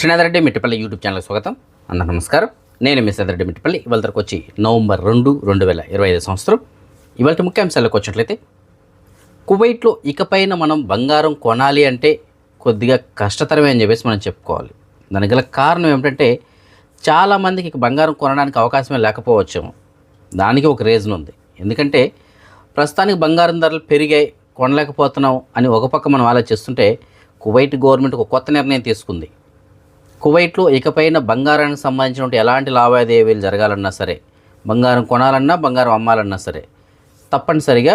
Srinath Reddy Mittipalli YouTube channel స్వాగతం. అందరూ నమస్కారం. నేను మీ శ్రీనాథ్ రెడ్డి మిట్టిపల్లి. ఇవాళ వచ్చి నవంబర్ రెండు రెండు వేల ఇరవై ఐదు సంవత్సరం. ఇవాళ ముఖ్యాంశాలకు వచ్చినట్లయితే కువైట్లో ఇకపైన మనం బంగారం కొనాలి అంటే కొద్దిగా కష్టతరమే అని చెప్పేసి మనం చెప్పుకోవాలి. దానికి గల కారణం ఏమిటంటే చాలామందికి ఇక బంగారం కొనడానికి అవకాశమే లేకపోవచ్చేమో. దానికి ఒక రీజన్ ఉంది. ఎందుకంటే ప్రస్తుతానికి బంగారం ధరలు పెరిగాయి కొనలేకపోతున్నాం అని ఒక పక్క మనం ఆలోచిస్తుంటే కువైట్ గవర్నమెంట్ ఒక కొత్త నిర్ణయం తీసుకుంది. కువైట్లో ఇకపైన బంగారానికి సంబంధించినటువంటి ఎలాంటి లావాదేవీలు జరగాలన్నా సరే బంగారం కొనాలన్నా బంగారం అమ్మాలన్నా సరే తప్పనిసరిగా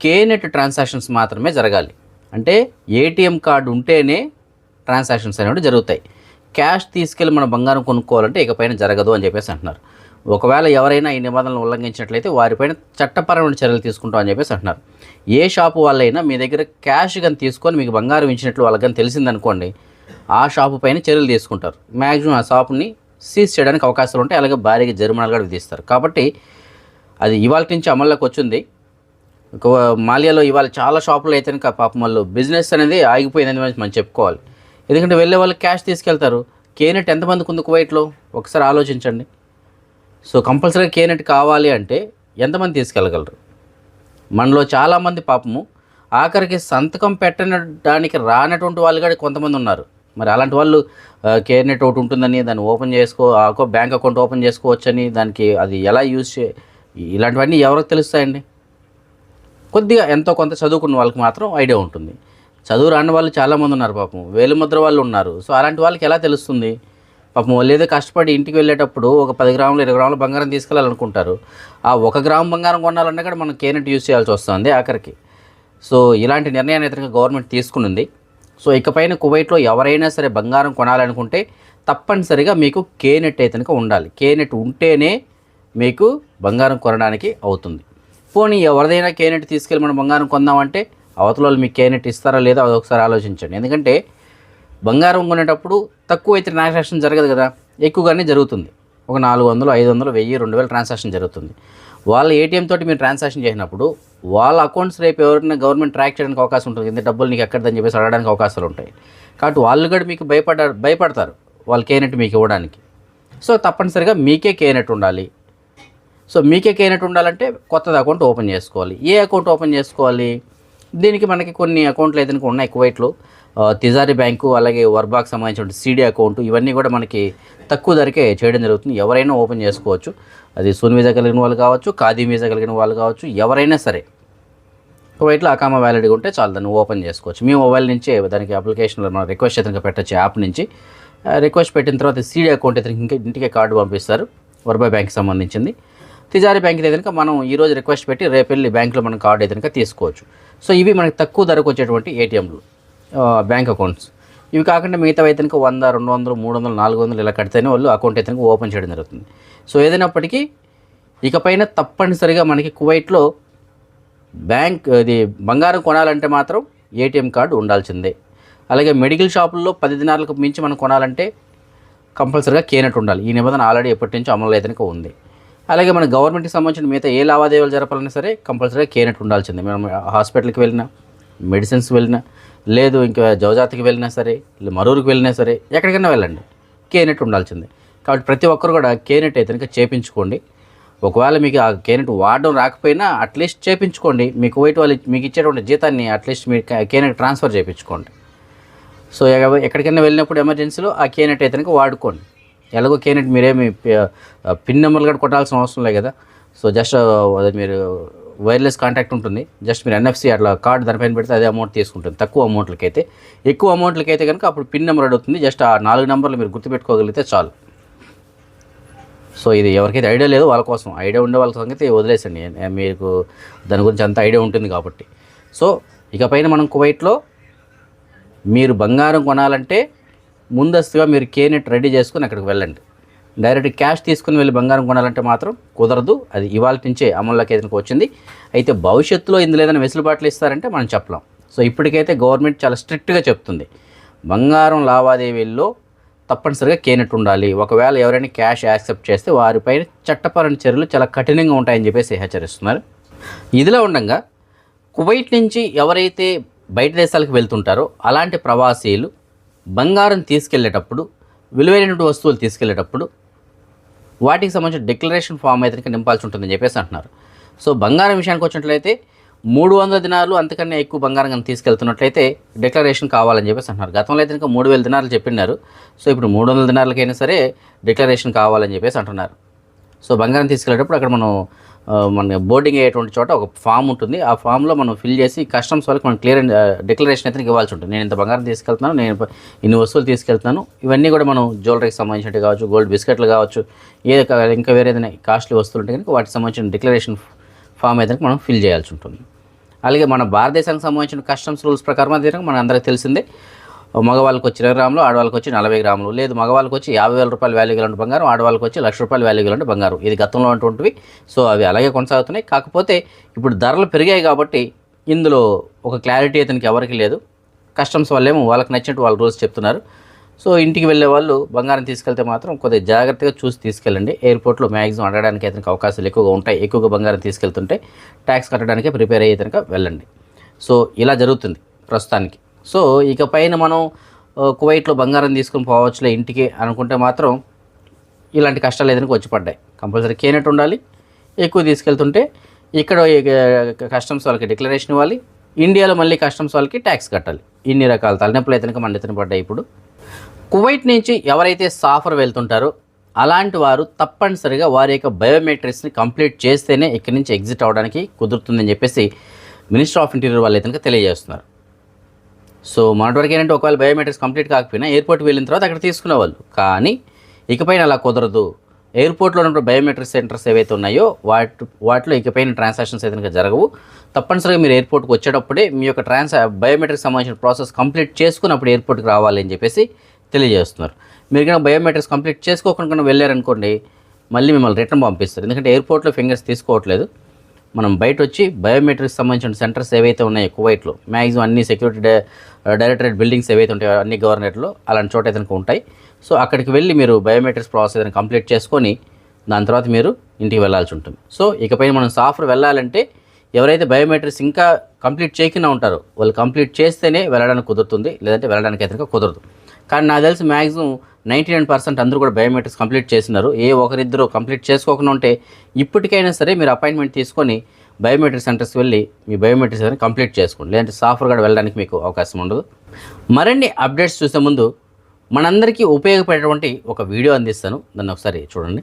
కేనెట్ ట్రాన్సాక్షన్స్ మాత్రమే జరగాలి. అంటే ఏటీఎం కార్డు ఉంటేనే ట్రాన్సాక్షన్స్ అనేవి జరుగుతాయి. క్యాష్ తీసుకెళ్ళి మనం బంగారం కొనుక్కోవాలంటే ఇకపైన జరగదు అని చెప్పేసి అంటున్నారు. ఒకవేళ ఎవరైనా ఈ నిబంధనలు ఉల్లంఘించినట్లయితే వారిపైన చట్టపరమైన చర్యలు తీసుకుంటాం అని చెప్పేసి అంటున్నారు. ఏ షాపు వాళ్ళైనా మీ దగ్గర క్యాష్ కానీ తీసుకొని మీకు బంగారం ఇచ్చినట్లు వాళ్ళకి కానీ తెలిసిందనుకోండి ఆ షాపు పైన చర్యలు తీసుకుంటారు. మ్యాక్సిమం ఆ షాపుని సీజ్ చేయడానికి అవకాశాలు ఉంటాయి. అలాగే భారీగా జరిమానాలు కూడా విధిస్తారు. కాబట్టి అది ఇవాళ నుంచి అమల్లోకి వచ్చింది. ఒక మాలియాలో ఇవాళ చాలా షాపులు అయితే కనుక పాపం వాళ్ళు బిజినెస్ అనేది ఆగిపోయిందని మనం చెప్పుకోవాలి. ఎందుకంటే వెళ్ళే వాళ్ళు క్యాష్ తీసుకెళ్తారు. కేనెట్ ఎంతమందికి ఉంది కువైట్లో? ఒకసారి ఆలోచించండి. సో కంపల్సరీగా కేనెట్ కావాలి అంటే ఎంతమంది తీసుకెళ్ళగలరు? మనలో చాలామంది పాపము ఆఖరికి సంతకం పెట్టడానికి రానటువంటి వాళ్ళు కూడా కొంతమంది ఉన్నారు. మరి అలాంటి వాళ్ళు కేర్నెట్ ఒకటి ఉంటుందని దాన్ని ఓపెన్ చేసుకో ఆకో బ్యాంక్ అకౌంట్ ఓపెన్ చేసుకోవచ్చని దానికి అది ఎలా యూజ్ చే ఇలాంటివన్నీ ఎవరికి తెలుస్తాయండి? కొద్దిగా ఎంతో కొంత చదువుకున్న వాళ్ళకి మాత్రం ఐడియా ఉంటుంది. చదువు రాని వాళ్ళు చాలామంది ఉన్నారు పాపం. వేలుముద్ర వాళ్ళు ఉన్నారు. సో అలాంటి వాళ్ళకి ఎలా తెలుస్తుంది? పాపం వాళ్ళు ఏదో కష్టపడి ఇంటికి వెళ్ళేటప్పుడు ఒక పది గ్రాములు ఇరవై గ్రాములు బంగారం తీసుకెళ్ళాలనుకుంటారు. ఆ ఒక గ్రాము బంగారం కొనాలన్నా కూడా మనం కేనెట్ యూజ్ చేయాల్సి వస్తుంది ఆఖరికి. సో ఇలాంటి నిర్ణయాన్ని అయితే గవర్నమెంట్ తీసుకునింది. సో ఇకపైన కువైట్లో ఎవరైనా సరే బంగారం కొనాలనుకుంటే తప్పనిసరిగా మీకు కేనెట్ అయితే కనుక ఉండాలి. కేనెట్ ఉంటేనే మీకు బంగారం కొనడానికి అవుతుంది. పోనీ ఎవరిదైనా కేనెట్ తీసుకెళ్ళి మనం బంగారం కొందామంటే అవతల వాళ్ళు మీకు కేనెట్ ఇస్తారా లేదా అది ఒకసారి ఆలోచించండి. ఎందుకంటే బంగారం కొనేటప్పుడు తక్కువ అయితే ట్రాన్సాక్షన్ జరగదు కదా. ఎక్కువగానే జరుగుతుంది. ఒక నాలుగు వందలు ఐదు వందలు వెయ్యి రెండు వేల ట్రాన్సాక్షన్ జరుగుతుంది. వాళ్ళ ఏటీఎం తోటి మీరు ట్రాన్సాక్షన్ చేసినప్పుడు వాళ్ళ అకౌంట్స్ రేపు ఎవరైనా గవర్నమెంట్ ట్రాక్ చేయడానికి అవకాశం ఉంటుంది. ఇంత డబ్బులు నీకు ఎక్కడదని చెప్పేసి అడగడానికి అవకాశాలు ఉంటాయి. కాబట్టి వాళ్ళు కూడా మీకు భయపడ భయపడతారు వాళ్ళు కేనెట్ మీకు ఇవ్వడానికి. సో తప్పనిసరిగా మీకే కేనెట్ ఉండాలి. సో మీకే కేనెట్ ఉండాలంటే కొత్తది అకౌంట్ ఓపెన్ చేసుకోవాలి. ఏ అకౌంట్ ఓపెన్ చేసుకోవాలి? దీనికి మనకి కొన్ని అకౌంట్లు అయితే ఉన్నాయి. కువైట్లో తిజారీ బ్యాంకు అలాగే వర్బాక్ సంబంధించిన సీడీ అకౌంట్ ఇవన్నీ కూడా మనకి తక్కువ ధరకే చేయడం జరుగుతుంది. ఎవరైనా ఓపెన్ చేసుకోవచ్చు. అది సోన్ వీజా కలిగిన వాళ్ళు కావచ్చు ఖాదీ వీజా కలిగిన వాళ్ళు కావచ్చు ఎవరైనా సరే. కువైట్లో అకామా వ్యాలిడీగా ఉంటే చాలు దాన్ని ఓపెన్ చేసుకోవచ్చు. మీ మొబైల్ నుంచే దానికి అప్లికేషన్లో మనం రిక్వెస్ట్ ఇతనికి పెట్టచ్చు యాప్ నుంచి. రిక్వెస్ట్ పెట్టిన తర్వాత సీడీ అకౌంట్ అయితే ఇంకా ఇంటికే కార్డు పంపిస్తారు వర్బా బ్యాంక్కి సంబంధించింది. తిజారీ బ్యాంక్ ఏదైనా మనం ఈరోజు రిక్వెస్ట్ పెట్టి రేపు వెళ్ళి బ్యాంకులో మనం కార్డు ఏదైనా తీసుకోవచ్చు. సో ఇవి మనకి తక్కువ ధరకు వచ్చేటువంటి ఏటీఎంలు బ్యాంక్ అకౌంట్స్. ఇవి కాకుండా మిగతా వైతనికి వంద రెండు వందలు మూడు వందలు నాలుగు వందలు ఇలా కడితేనే వాళ్ళు అకౌంట్ అయితే ఓపెన్ చేయడం జరుగుతుంది. సో ఏదైనప్పటికీ ఇకపైన తప్పనిసరిగా మనకి కువైట్లో బ్యాంక్ ఇది బంగారం కొనాలంటే మాత్రం ఏటీఎం కార్డు ఉండాల్సిందే. అలాగే మెడికల్ షాపుల్లో పది దినాలకు మించి మనం కొనాలంటే కంపల్సరీగా కేనెట్ ఉండాలి. ఈ నిబంధన ఆల్రెడీ ఎప్పటి నుంచో అమలు అయితే ఉంది. అలాగే మన గవర్నమెంట్కి సంబంధించిన మిగతా ఏ లావాదేవీలు జరపాలన్నా సరే కంపల్సరీగా కేనెట్ ఉండాల్సిందే. మనం హాస్పిటల్కి వెళ్ళినా మెడిసిన్స్ వెళ్ళినా లేదు ఇంకా జవజాతికి వెళ్ళినా సరే మరూరుకి వెళ్ళినా సరే ఎక్కడికైనా వెళ్ళండి. కేనెట్ ఉండాల్సిందే. కాబట్టి ప్రతి ఒక్కరు కూడా కేనెట్ అయితే కనుక చేపించుకోండి. ఒకవేళ మీకు ఆ కేనెట్ వాడడం రాకపోయినా అట్లీస్ట్ చేపించుకోండి. మీకు వైట్ వాళ్ళు మీకు ఇచ్చేటువంటి జీతాన్ని అట్లీస్ట్ మీ కేనెట్ ట్రాన్స్ఫర్ చేయించుకోండి సో ఎక్కడికైనా వెళ్ళినప్పుడు ఎమర్జెన్సీలో ఆ కేనెట్ అయితే కనుక వాడుకోండి. ఎలాగో కేనెట్ మీరేమి పిన్ నెంబర్లు కూడా కొట్టాల్సిన అవసరం లేదు కదా. సో జస్ట్ అది మీరు వైర్లెస్ కాంటాక్ట్ ఉంటుంది. జస్ట్ మీరు ఎన్ఎఫ్సి అట్లా కార్డు దానిపైన పెడితే అదే అమౌంట్ తీసుకుంటుంది. తక్కువ అమౌంట్లకి అయితే ఎక్కువ అమౌంట్లకి అయితే కనుక అప్పుడు పిన్ నెంబర్ అడుగుతుంది జస్ట్ ఆ నాలుగు నెంబర్లు మీరు గుర్తుపెట్టుకోగలిగితే చాలు. సో ఇది ఎవరికైతే ఐడియా లేదో వాళ్ళ కోసం. ఐడియా ఉండే వాళ్ళ సంగతి వదిలేసండి. మీకు దాని గురించి అంత ఐడియా ఉంటుంది కాబట్టి. సో ఇకపైన మనం కువైట్లో మీరు బంగారం కొనాలంటే ముందస్తుగా మీరు కేనెట్ రెడీ చేసుకుని అక్కడికి వెళ్ళండి. డైరెక్ట్ క్యాష్ తీసుకుని వెళ్ళి బంగారం కొనాలంటే మాత్రం కుదరదు. అది ఇవాళ నుంచే అమల్లోకి ఏదైనా వచ్చింది. అయితే భవిష్యత్తులో ఇందులో ఏదైనా వెసులుబాట్లు ఇస్తారంటే మనం చెప్పలేం. సో ఇప్పటికైతే గవర్నమెంట్ చాలా స్ట్రిక్ట్గా చెప్తుంది. బంగారం లావాదేవీల్లో తప్పనిసరిగా కేనెట్ ఉండాలి. ఒకవేళ ఎవరైనా క్యాష్ యాక్సెప్ట్ చేస్తే వారిపై చట్టపరమైన చర్యలు చాలా కఠినంగా ఉంటాయని చెప్పేసి హెచ్చరిస్తున్నారు. ఇదిలా ఉండగా కువైట్ నుంచి ఎవరైతే బయట దేశాలకు వెళ్తుంటారో అలాంటి ప్రవాసీలు బంగారం తీసుకెళ్ళేటప్పుడు విలువైనటువంటి వస్తువులు తీసుకెళ్ళేటప్పుడు వాటికి సంబంధించిన డిక్లరేషన్ ఫామ్ అయితే నింపాల్సి ఉంటుందని చెప్పేసి అంటున్నారు. సో బంగారం విషయానికి వచ్చినట్లయితే మూడు వందల దినాలు అంతకన్నా ఎక్కువ బంగారం కనుక తీసుకెళ్తున్నట్లయితే డిక్లరేషన్ కావాలని చెప్పేసి అంటున్నారు. గతంలో అయితే ఇంకా మూడు వేల దినాలు చెప్పినారు సో ఇప్పుడు మూడు వందల దినాలకైనా సరే డిక్లరేషన్ కావాలని చెప్పేసి అంటున్నారు. సో బంగారం తీసుకెళ్ళేటప్పుడు అక్కడ మనం మన బోర్డింగ్ అయ్యేటువంటి చోట ఒక ఫామ్ ఉంటుంది. ఆ ఫామ్లో మనం ఫిల్ చేసి కస్టమ్స్ వాళ్ళకి మనం క్లియర్ డిక్లరేషన్ అయితే ఇవ్వాల్సి ఉంటుంది. నేను ఇంత బంగారం తీసుకెళ్తున్నాను నేను ఇన్ని వస్తువులు తీసుకెళ్తున్నాను. ఇవన్నీ కూడా మనం జ్యువెలరీకి సంబంధించినవి కావచ్చు గోల్డ్ బిస్కెట్లు కావచ్చు ఏ ఇంకా వేరే ఏదైనా కాస్ట్లీ వస్తువులు ఉంటే కనుక వాటికి సంబంధించిన డిక్లరేషన్ ఫామ్ అయితే మనం ఫిల్ చేయాల్సి ఉంటుంది. అలాగే మన భారతదేశానికి సంబంధించిన కస్టమ్స్ రూల్స్ ప్రకారం అది మన అందరికీ తెలిసిందే. మగవాళ్ళకి వచ్చి ఇరవై గ్రాములు ఆడవాళ్ళకి వచ్చి నలభై గ్రాములు. లేదు మగవాళ్ళకి వచ్చి యాభై వేల రూపాయల వాల్యూ గల బంగారం ఆడవాళ్ళకి వచ్చి లక్ష రూపాయల వాల్యూ గల బంగారం. ఇది గతంలో ఉన్నటువంటివి. సో అవి అలాగే కొనసాగుతున్నాయి. కాకపోతే ఇప్పుడు ధరలు పెరిగాయి కాబట్టి ఇందులో ఒక క్లారిటీ అతనికి ఎవరికి లేదు. కస్టమ్స్ వాళ్ళేమో వాళ్ళకి నచ్చినట్టు వాళ్ళు రూల్స్ చెప్తున్నారు. సో ఇంటికి వెళ్ళే వాళ్ళు బంగారం తీసుకెళ్తే మాత్రం కొద్దిగా జాగ్రత్తగా చూసి తీసుకెళ్ళండి. ఎయిర్పోర్ట్లో మ్యాక్సిమం అడగడానికి అతనికి అవకాశాలు ఎక్కువగా ఉంటాయి. ఎక్కువగా బంగారం తీసుకెళ్తుంటే ట్యాక్స్ కట్టడానికి ప్రిపేర్ అయ్యే కనుక వెళ్ళండి. సో ఇలా జరుగుతుంది ప్రస్తుతానికి. సో ఇక పైన మనం కువైట్లో బంగారం తీసుకుని పోవచ్చులే ఇంటికి అనుకుంటే మాత్రం ఇలాంటి కష్టాలు ఏదైనా వచ్చి పడ్డాయి. కంపల్సరీ కేనట్ ఉండాలి. ఎక్కువ తీసుకెళ్తుంటే ఇక్కడ కస్టమ్స్ వాళ్ళకి డిక్లరేషన్ ఇవ్వాలి. ఇండియాలో మళ్ళీ కస్టమ్స్ వాళ్ళకి ట్యాక్స్ కట్టాలి. ఇన్ని రకాల తలనొప్పులు అయితే మన నెత్తిన పడ్డాయి ఇప్పుడు. కువైట్ నుంచి ఎవరైతే సాఫర్ వెళ్తుంటారో అలాంటి వారు తప్పనిసరిగా వారి యొక్క బయోమెట్రిక్స్ని కంప్లీట్ చేస్తేనే ఇక్కడి నుంచి ఎగ్జిట్ అవ్వడానికి కుదురుతుందని చెప్పేసి మినిస్టర్ ఆఫ్ ఇంటీరియర్ వాళ్ళు అయితే తెలియజేస్తున్నారు. సో మొన్నటి వరకు ఏంటంటే ఒకవేళ బయోమెట్రిక్స్ కంప్లీట్ కాకపోయినా ఎయిర్పోర్ట్ వెళ్ళిన తర్వాత అక్కడ తీసుకునేవాళ్ళు కానీ ఇకపైన అలా కుదరదు. ఎయిర్పోర్ట్లో ఉన్నప్పుడు బయోమెట్రిక్ సెంటర్స్ ఏవైతే ఉన్నాయో వాటి వాటిలో ఇకపైన ట్రాన్సాక్షన్స్ అయితే జరగవు. తప్పనిసరిగా మీరు ఎయిర్పోర్ట్కి వచ్చేటప్పుడే మీ యొక్క ట్రాన్స్ బయోమెట్రిక్ సంబంధించిన ప్రాసెస్ కంప్లీట్ చేసుకుని అప్పుడు ఎయిర్పోర్ట్కి రావాలి అని చెప్పేసి తెలియజేస్తున్నారు. మీరు కనుక బయోమెట్రిక్స్ కంప్లీట్ చేసుకోకుండా వెళ్ళారనుకోండి మళ్ళీ మిమ్మల్ని రిటర్న్ పంపిస్తారు. ఎందుకంటే ఎయిర్పోర్ట్లో ఫింగర్స్ తీసుకోవట్లేదు. మనం బయట వచ్చి బయోమెట్రిక్స్ సంబంధించిన సెంటర్స్ ఏవైతే ఉన్నాయో కువైట్లో మ్యాక్సిమం అన్ని సెక్యూరిటీ డైరెక్టరేట్ బిల్డింగ్స్ ఏవైతే ఉంటాయో అన్ని గవర్నరేట్లో అలాంటి చోట ఏదైనా ఉంటాయి. సో అక్కడికి వెళ్ళి మీరు బయోమెట్రిక్స్ ప్రాసెస్ ఏదైనా కంప్లీట్ చేసుకొని దాని తర్వాత మీరు ఇంటికి వెళ్ళాల్సి ఉంటుంది. సో ఇకపై మనం సాఫ్ట్ వెళ్ళాలంటే ఎవరైతే బయోమెట్రిక్స్ ఇంకా కంప్లీట్ చేయకుండా ఉంటారో వాళ్ళు కంప్లీట్ చేస్తేనే వెళ్ళడానికి కుదురుతుంది లేదంటే వెళ్ళడానికి అయితే కుదరదు. కానీ నాకు తెలిసి మ్యాక్సిమం నైంటీ నైన్ పర్సెంట్ అందరూ కూడా బయోమెట్రిక్స్ కంప్లీట్ చేసినారు. ఏ ఒకరిద్దరు కంప్లీట్ చేసుకోకుండా ఉంటే ఇప్పటికైనా సరే మీరు అపాయింట్మెంట్ తీసుకొని బయోమెట్రిక్ సెంటర్స్కి వెళ్ళి మీ బయోమెట్రిక్స్ అనేది కంప్లీట్ చేసుకోండి. లేదంటే సాఫ్ట్గా వెళ్ళడానికి మీకు అవకాశం ఉండదు. మరిన్ని అప్డేట్స్ చూసే ముందు మనందరికీ ఉపయోగపడేటువంటి ఒక వీడియో అందిస్తాను. దాన్ని ఒకసారి చూడండి.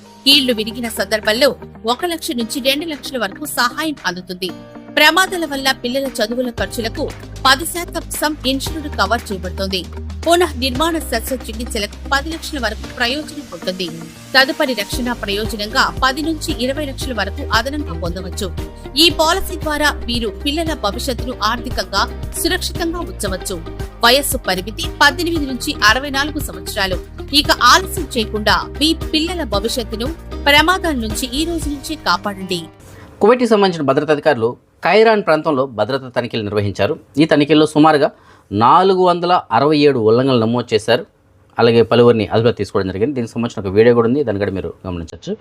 కీళ్ళు విరిగిన సందర్భంలో ఒక లక్ష నుంచి రెండు లక్షల వరకు సహాయం అందుతుంది. ప్రమాదాల వల్ల పిల్లల చదువుల ఖర్చులకు పది శాతం సమ్ ఇన్సూరెన్స్ కవర్ చేయబడుతుంది. పునః నిర్మాణ శస్త్ర చికిత్సలకు పది లక్షల వరకు ప్రయోజనం ఉంటుంది. తదుపరి రక్షణ ప్రయోజనంగా పది నుంచి ఇరవై లక్షల వరకు అదనంగా పొందవచ్చు. ఈ పాలసీ ద్వారా మీరు పిల్లల భవిష్యత్తును ఆర్థికంగా సురక్షితంగా ఉంచవచ్చు. వయస్సు పరిమితి పద్దెనిమిది నుంచి అరవై నాలుగు సంవత్సరాలు. ఇక ఆలస్యం చేయకుండా మీ పిల్లల భవిష్యత్తును ప్రమాదాల నుంచి ఈ రోజు నుంచే కాపాడండి. కువైట్కి సంబంధించిన భద్రతాధికారులు కైరాన్ ప్రాంతంలో భద్రతా తనిఖీలు నిర్వహించారు. ఈ తనిఖీల్లో సుమారుగా నాలుగు వందల అరవై ఏడు ఉల్లంఘనలు నమోదు చేశారు. అలాగే పలువురిని అదుపులో తీసుకోవడం జరిగింది. దీనికి సంబంధించిన ఒక వీడియో కూడా ఉంది. దాన్ని కూడా మీరు గమనించవచ్చు.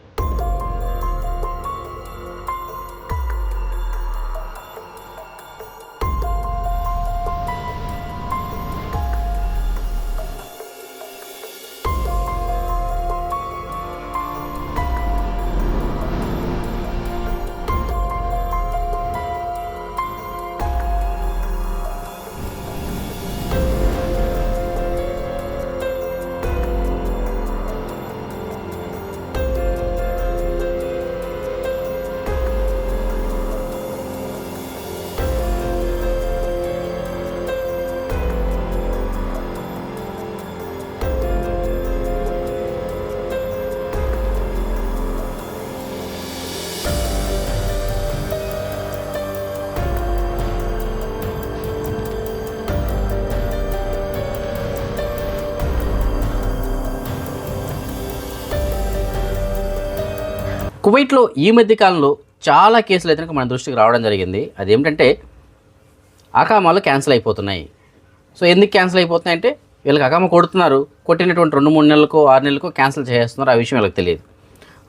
కువైట్లో ఈ మధ్య కాలంలో చాలా కేసులు అయితే మన దృష్టికి రావడం జరిగింది. అదేమిటంటే అకామాలు క్యాన్సిల్ అయిపోతున్నాయి. సో ఎందుకు క్యాన్సిల్ అయిపోతున్నాయి అంటే వీళ్ళకి అకామ కొడుతున్నారు. కొట్టినటువంటి రెండు మూడు నెలలకు ఆరు నెలలకు క్యాన్సిల్ చేస్తున్నారు. ఆ విషయం వీళ్ళకి తెలియదు.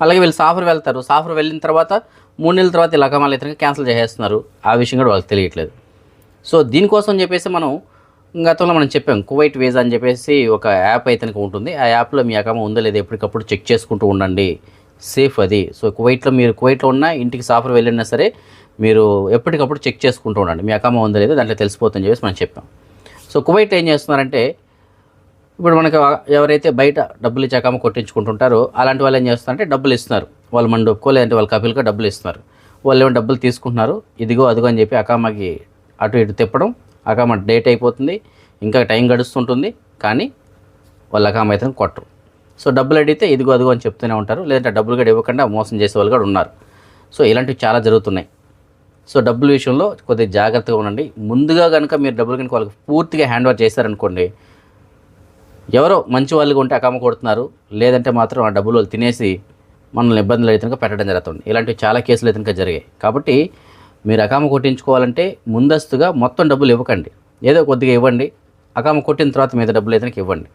అలాగే వీళ్ళు సాఫర్ వెళ్తారు. సాఫర్ వెళ్ళిన తర్వాత మూడు నెలల తర్వాత వీళ్ళ అకామాలు అయితే క్యాన్సిల్ చేసేస్తున్నారు. ఆ విషయం కూడా వాళ్ళకి తెలియట్లేదు. సో దీనికోసం చెప్పేసి మనం గతంలో మనం చెప్పాం కువైట్ వీజా అని చెప్పేసి ఒక యాప్ అయితే ఉంటుంది. ఆ యాప్లో మీ అకామ ఉందో లేదో ఎప్పటికప్పుడు చెక్ చేసుకుంటూ ఉండండి. సేఫ్ అది. సో కువైట్లో మీరు కువైట్లో ఉన్నా ఇంటికి సాఫర్ వెళ్ళినా సరే మీరు ఎప్పటికప్పుడు చెక్ చేసుకుంటూ ఉండండి. మీ అకామ ఉందా లేదా దాంట్లో తెలిసిపోతుందని చెప్పేసి మనం చెప్పాం. సో కువైట్ ఏం చేస్తున్నారంటే ఇప్పుడు మనకు ఎవరైతే బయట డబ్బులు ఇచ్చి అకామ కొట్టించుకుంటుంటారో అలాంటి వాళ్ళు ఏం చేస్తున్నారంటే డబ్బులు ఇస్తున్నారు. వాళ్ళు మన లేదంటే వాళ్ళ కపిల్కో డబ్బులు ఇస్తున్నారు. వాళ్ళు ఏమైనా డబ్బులు తీసుకుంటున్నారు ఇదిగో అదిగో అని చెప్పి అకామకి అటు ఇటు తిప్పడం అకామ డేట్ అయిపోతుంది ఇంకా టైం గడుస్తుంటుంది కానీ వాళ్ళ అకామ అయితే కొట్టరు. సో డబ్బులు అడిగితే ఇదిగో అదిగో అని చెప్తూనే ఉంటారు. లేదంటే డబ్బులు కూడా ఇవ్వకుండా మోసం చేసే వాళ్ళు కూడా ఉన్నారు. సో ఇలాంటివి చాలా జరుగుతున్నాయి. సో డబ్బుల విషయంలో కొద్దిగా జాగ్రత్తగా ఉండండి. ముందుగా కనుక మీరు డబ్బులు కనుక వాళ్ళకి పూర్తిగా హ్యాండ్ ఓవర్ చేశారనుకోండి ఎవరో మంచి వాళ్ళుగా ఉంటే అకామ కొడుతున్నారు. లేదంటే మాత్రం ఆ డబ్బులు వాళ్ళు తినేసి మనల్ని ఇబ్బందులు అయితే కనుక పెట్టడం జరుగుతుంది. ఇలాంటివి చాలా కేసులు అయితే కనుక జరిగాయి. కాబట్టి మీరు అకామ కొట్టించుకోవాలంటే ముందస్తుగా మొత్తం డబ్బులు ఇవ్వకండి. ఏదో కొద్దిగా ఇవ్వండి. అకామ కొట్టిన తర్వాత మీద డబ్బులు అయితే ఇవ్వండి.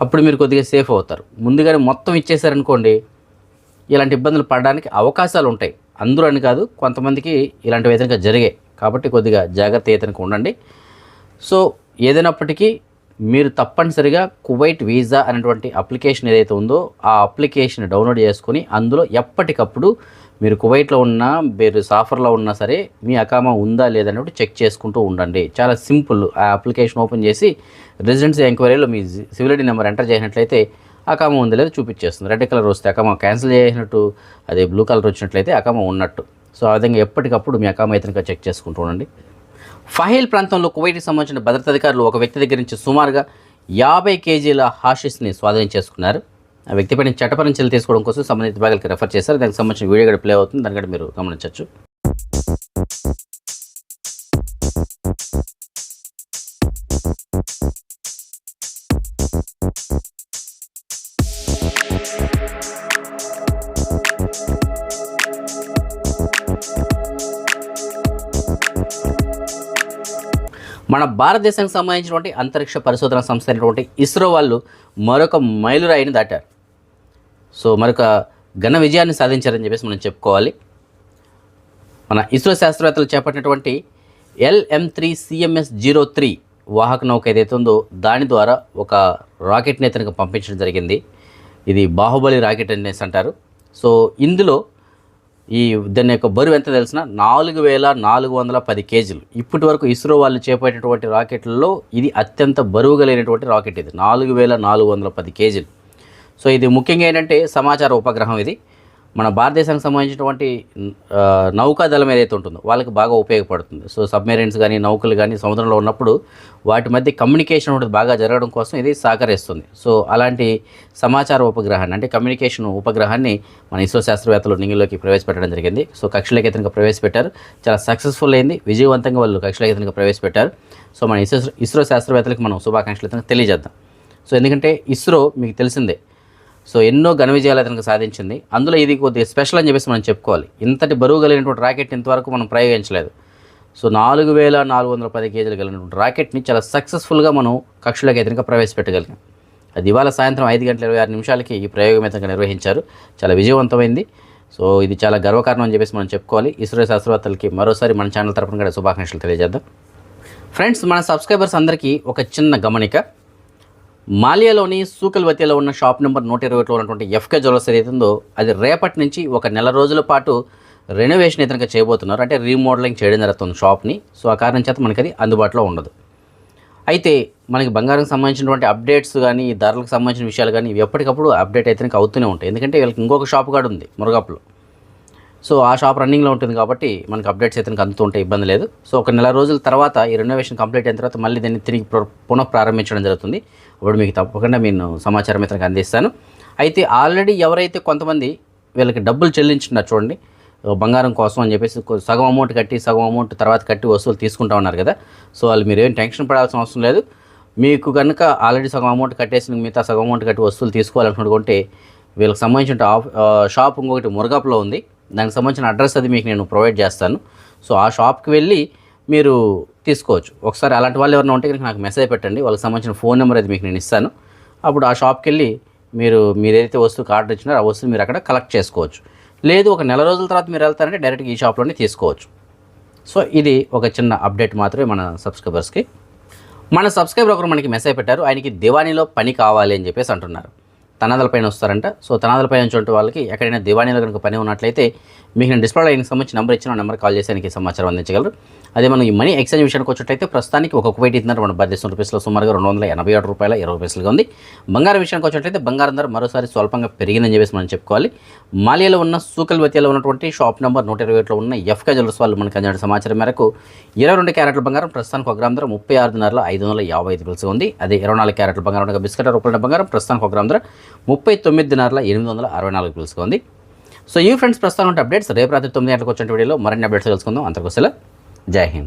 అప్పుడు మీరు కొద్దిగా సేఫ్ అవుతారు. ముందుగానే మొత్తం ఇచ్చేసారనుకోండి ఇలాంటి ఇబ్బందులు పడడానికి అవకాశాలు ఉంటాయి. అందరూ అని కాదు కొంతమందికి ఇలాంటివి అయితే జరిగాయి. కాబట్టి కొద్దిగా జాగ్రత్త అయితే ఉండండి. సో ఏదైనప్పటికీ మీరు తప్పనిసరిగా కువైట్ వీసా అనేటువంటి అప్లికేషన్ ఏదైతే ఉందో ఆ అప్లికేషన్ డౌన్లోడ్ చేసుకొని అందులో ఎప్పటికప్పుడు మీరు కువైట్లో ఉన్నా మీరు సాఫర్లో ఉన్నా సరే మీ అకామా ఉందా లేదన్నట్టు చెక్ చేసుకుంటూ ఉండండి. చాలా సింపుల్ ఆ అప్లికేషన్ ఓపెన్ చేసి రెసిడెన్సీ ఎంక్వైరీలో మీ సివిల్ ఐడి నెంబర్ ఎంటర్ చేసినట్లయితే అకామా ఉంది లేదో చూపించేస్తుంది రెడ్ కలర్ వస్తే అకామా క్యాన్సిల్ చేసినట్టు అదే బ్లూ కలర్ వచ్చినట్లయితే అకామా ఉన్నట్టు. సో ఆ విధంగా ఎప్పటికప్పుడు మీ అకామా అయితే చెక్ చేసుకుంటూ ఉండండి. ఫహైల్ ప్రాంతంలో కువైట్కి సంబంధించిన భద్రతా అధికారులు ఒక వ్యక్తి దగ్గర నుంచి సుమారుగా యాభై కేజీల హాషిస్ని స్వాధీనం చేసుకున్నారు. ఆ వ్యక్తిపై చట్టపరం చర్యలు తీసుకోవడం కోసం సంబంధిత విభాగాలకు రెఫర్ చేశారు. దానికి సంబంధించిన వీడియో కూడా ప్లే అవుతుంది. దాన్ని కూడా మీరు గమనించవచ్చు. మన భారతదేశానికి సంబంధించినటువంటి అంతరిక్ష పరిశోధన సంస్థ అయినటువంటి ఇస్రో వాళ్ళు మరొక మైలురాయిని దాటారు. సో మరొక ఘన విజయాన్ని సాధించారని చెప్పేసి మనం చెప్పుకోవాలి. మన ఇస్రో శాస్త్రవేత్తలు చేపట్టినటువంటి LM three CMS zero three వాహక నౌక ఏదైతే ఉందో దాని ద్వారా ఒక రాకెట్ని అతనికి పంపించడం జరిగింది. ఇది బాహుబలి రాకెట్ అనేసి అంటారు. సో ఇందులో ఈ దాని యొక్క బరువు ఎంత తెలిసిన నాలుగు వేల నాలుగు వందల పది కేజీలు. ఇప్పటి వరకు ఇస్రో వాళ్ళు చేపట్టినటువంటి రాకెట్లలో ఇది అత్యంత బరువు కలిగినటువంటి రాకెట్ ఇది. నాలుగు వేల నాలుగు వందల పది కేజీలు. సో ఇది ముఖ్యంగా ఏంటంటే సమాచార ఉపగ్రహం ఇది. మన భారతదేశానికి సంబంధించినటువంటి నౌకాదళం ఏదైతే ఉంటుందో వాళ్ళకి బాగా ఉపయోగపడుతుంది. సో సబ్మెరైన్స్ కానీ నౌకలు కానీ సముద్రంలో ఉన్నప్పుడు వాటి మధ్య కమ్యూనికేషన్ ఉంటుంది బాగా జరగడం కోసం ఇది సహకరిస్తుంది. సో అలాంటి సమాచార ఉపగ్రహాన్ని అంటే కమ్యూనికేషన్ ఉపగ్రహాన్ని మన ఇస్రో శాస్త్రవేత్తలు నింగిలోకి ప్రవేశపెట్టడం జరిగింది. సో కక్షలోకి అతనికి ప్రవేశపెట్టారు. చాలా సక్సెస్ఫుల్ అయింది. విజయవంతంగా వాళ్ళు కక్షలోకి అతనికి ప్రవేశపెట్టారు. సో మన ఇస్రో ఇస్రో శాస్త్రవేత్తలకు మనం శుభాకాంక్షలు అతనికి తెలియజేద్దాం సో ఎందుకంటే ఇస్రో మీకు తెలిసిందే సో ఎన్నో ఘన విజయాలు అతనికి సాధించింది. అందులో ఇది కొద్దిగా స్పెషల్ అని చెప్పేసి మనం చెప్పుకోవాలి. ఇంతటి బరువు కలిగినటువంటి రాకెట్ ఇంతవరకు మనం ప్రయోగించలేదు. సో నాలుగు వేల నాలుగు వందల పది కేజీలు కలిగినటువంటి రాకెట్ని చాలా సక్సెస్ఫుల్గా మనం కక్షలోకి ఎదురుగా ప్రవేశపెట్టగలిగాం. అది ఇవాళ సాయంత్రం ఐదు గంటల ఇరవై ఆరు నిమిషాలకి ఈ ప్రయోగం అయితే నిర్వహించారు. చాలా విజయవంతమైంది. సో ఇది చాలా గర్వకారణం అని చెప్పేసి మనం చెప్పుకోవాలి. ఇస్రో శాస్త్రవేత్తలకి మరోసారి మన ఛానల్ తరపున కూడా శుభాకాంక్షలు తెలియజేద్దాం. ఫ్రెండ్స్ మన సబ్స్క్రైబర్స్ అందరికీ ఒక చిన్న గమనిక. మాలియాలోని సూకల్వతిలో ఉన్న షాప్ నెంబర్ నూట ఇరవై ఒకటిలో ఉన్నటువంటి ఎఫ్కే జ్యువెలర్స్ ఏదైతుందో అది రేపటి నుంచి ఒక నెల రోజుల పాటు రెనోవేషన్ ఇతనికి చేయబోతున్నారు. అంటే రీమోడలింగ్ చేయడం జరుగుతుంది షాప్ని సో ఆ కారణం చేత మనకి అది అందుబాటులో ఉండదు. అయితే మనకి బంగారం సంబంధించినటువంటి అప్డేట్స్ కానీ ధరలకు సంబంధించిన విషయాలు కానీ ఇవి ఎప్పటికప్పుడు అప్డేట్ అయితే అవుతూనే ఉంటాయి. ఎందుకంటే వీళ్ళకి ఇంకొక షాప్ కూడా ఉంది మురగాపులో. సో ఆ షాప్ రన్నింగ్లో ఉంటుంది కాబట్టి మనకి అప్డేట్స్ అయితే అందుతూ ఇబ్బంది లేదు. సో ఒక నెల రోజుల తర్వాత ఈ రెనోవేషన్ కంప్లీట్ అయిన తర్వాత మళ్ళీ దీన్ని తిరిగి పునః ప్రారంభించడం జరుగుతుంది. ఇప్పుడు మీకు తప్పకుండా నేను సమాచారం ఇతనికి అందిస్తాను. అయితే ఆల్రెడీ ఎవరైతే కొంతమంది వీళ్ళకి డబ్బులు చెల్లించున్నారు చూడండి బంగారం కోసం అని చెప్పేసి సగం అమౌంట్ కట్టి సగం అమౌంట్ తర్వాత కట్టి వస్తువులు తీసుకుంటా ఉన్నారు కదా. సో వాళ్ళు మీరు ఏం టెన్షన్ పడాల్సిన అవసరం లేదు. మీకు కనుక ఆల్రెడీ సగం అమౌంట్ కట్టేసిన మిగతా సగం అమౌంట్ కట్టి వస్తువులు తీసుకోవాలనుకుంటే వీళ్ళకి సంబంధించిన ఆఫ్ షాప్ ఇంకొకటి మురగాపులో ఉంది. దానికి సంబంధించిన అడ్రస్ అది మీకు నేను ప్రొవైడ్ చేస్తాను. సో ఆ షాప్కి వెళ్ళి మీరు తీసుకోవచ్చు. ఒకసారి అలాంటి వాళ్ళు ఎవరైనా ఉంటే నాకు మెసేజ్ పెట్టండి. వాళ్ళకి సంబంధించిన ఫోన్ నెంబర్ అది మీకు నేను ఇస్తాను. అప్పుడు ఆ షాప్కి వెళ్ళి మీరు మీరు ఏదైతే వస్తువుకి ఆర్డర్ ఇచ్చినారో ఆ వస్తువు మీరు అక్కడ కలెక్ట్ చేసుకోవచ్చు. లేదు ఒక నెల రోజుల తర్వాత మీరు వెళ్తారంటే డైరెక్ట్గా ఈ షాప్లోనే తీసుకోవచ్చు. సో ఇది ఒక చిన్న అప్డేట్ మాత్రమే మన సబ్స్క్రైబర్స్కి. మన సబ్స్క్రైబర్ ఒకరు మనకి మెసేజ్ పెట్టారు. ఆయనకి దివానీలో పని కావాలి అని చెప్పేసి అంటున్నారు. తనాదల పైన వస్తారంట. సో తనాదలపైన పైన వాళ్ళకి ఎక్కడైనా దివాణీలో కనుక పని ఉన్నట్లయితే మీకు నేను డిస్ప్లే అయ్యానికి సంబంధించిన నెంబర్ ఇచ్చిన నెంబర్ కాల్ చేసి ఆయనకి సమాచారం అందించగలరు. అదే మనం ఈ మనీ ఎక్స్చేంజ్ విషయానికి వచ్చినట్లయితే ప్రస్తుతానికి ఒక కువైట్ ఇద్దరు మన భారతదేశం రూపీస్లో సుమారుగా రెండు వందల ఎనభై ఆరు రూపాయల ఇరవై పైసలుగా ఉంది. బంగారం విషయానికి వచ్చినట్లయితే బంగారం ధర మరోసారి స్వల్పంగా పెరిగిందని చెప్పేసి మనం చెప్పుకోవాలి. మాలియాలో ఉన్న సూకల్ సూకల్వతియాలో ఉన్నటువంటి షాప్ నెంబర్ నూట ఇరవై ఒకటిలో ఉన్న ఎఫ్కే జ్యువెల్స్ వాళ్ళు మనకు అందిన సమాచారం మేరకు ఇరవై రెండు క్యారెట్ల బంగారం ప్రస్తుతానికి ఒక గ్రామ్ ధర ముప్పై ఆరున్నరలో ఐదు వందల యాభై ఐదు పిలుసు ఉంది. అదే ఇరవై నాలుగు క్యారెట్ల బంగారం బిస్కెట్ రూపాయల బంగారం ప్రస్తుతానికి ఒక గ్రామ్ ధర ముప్పై తొమ్మిదిన్నరల ఎనిమిది వందల అరవై నాలుగు పిలుసుకుంది ఉంది. సో ఈ ఫ్రెండ్స్ ప్రస్తుతం ఉంటే అప్డేట్స్ రేపు రాత్రి తొమ్మిది గంటలకు వచ్చిన వీడియోలో మరిన్ని అప్డేట్స్ తెలుసుకుందాం. అంతకు సెలవు. జై హింద్.